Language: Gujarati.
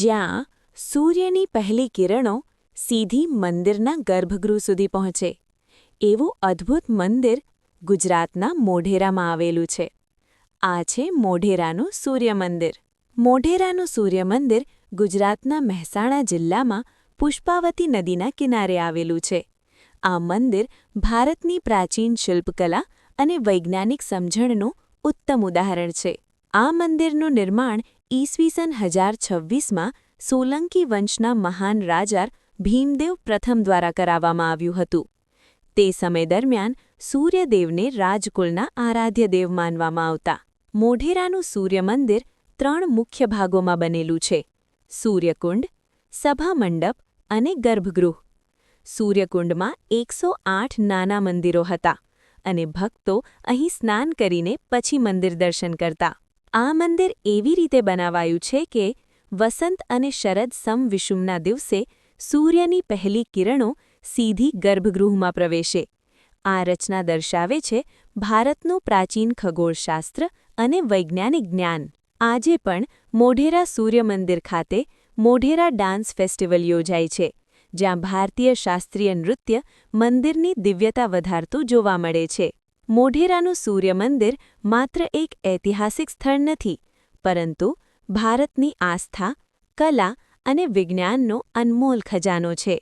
જ્યાં સૂર્યની પહેલી કિરણો સીધી મંદિરના ગર્ભગૃહ સુધી પહોંચે. એવું અદ્ભુત મંદિર ગુજરાતના મોઢેરામાં આવેલું છે. આ છે મોઢેરાનું સૂર્યમંદિર. મોઢેરાનું સૂર્યમંદિર ગુજરાતના મહેસાણા જિલ્લામાં પુષ્પાવતી નદીના કિનારે આવેલું છે. આ મંદિર ભારતની પ્રાચીન શિલ્પકલા અને વૈજ્ઞાનિક સમજણનું ઉત્તમ ઉદાહરણ છે. આ મંદિરનું નિર્માણ ઈસવીસન હજાર છવ્વીસમાં સોલંકી વંશના મહાન રાજા ભીમદેવ પ્રથમ દ્વારા કરાવવામાં આવ્યું હતું. તે સમય દરમિયાન સૂર્યદેવને રાજકુલના આરાધ્ય દેવ માનવામાં આવતા. મોઢેરાનું સૂર્યમંદિર ત્રણ મુખ્ય ભાગોમાં બનેલું છે. સૂર્યકુંડ, સભામંડપ અને ગર્ભગૃહ. સૂર્યકુંડમાં એકસો આઠ નાના મંદિરો હતા અને ભક્તો અહીં સ્નાન કરીને પછી મંદિર દર્શન કરતા. આ મંદિર એવી રીતે બનાવાયું છે કે વસંત અને શરદ સમવિષુમના દિવસે સૂર્યની પહેલી કિરણો સીધી ગર્ભગૃહમાં પ્રવેશે. આ રચના દર્શાવે છે ભારતનું પ્રાચીન ખગોળશાસ્ત્ર અને વૈજ્ઞાનિક જ્ઞાન. આજે પણ મોઢેરા સૂર્યમંદિર ખાતે મોઢેરા ડાન્સ ફેસ્ટિવલ યોજાય છે, જ્યાં ભારતીય શાસ્ત્રીય નૃત્ય મંદિરની દિવ્યતા વધારતું જોવા મળે છે. મોઢેરાનું સૂર્યમંદિર માત્ર એક ઐતિહાસિક સ્થળ નથી, પરંતુ ભારતની આસ્થા, કલા અને વિજ્ઞાનનો અનમોલ ખજાનો છે.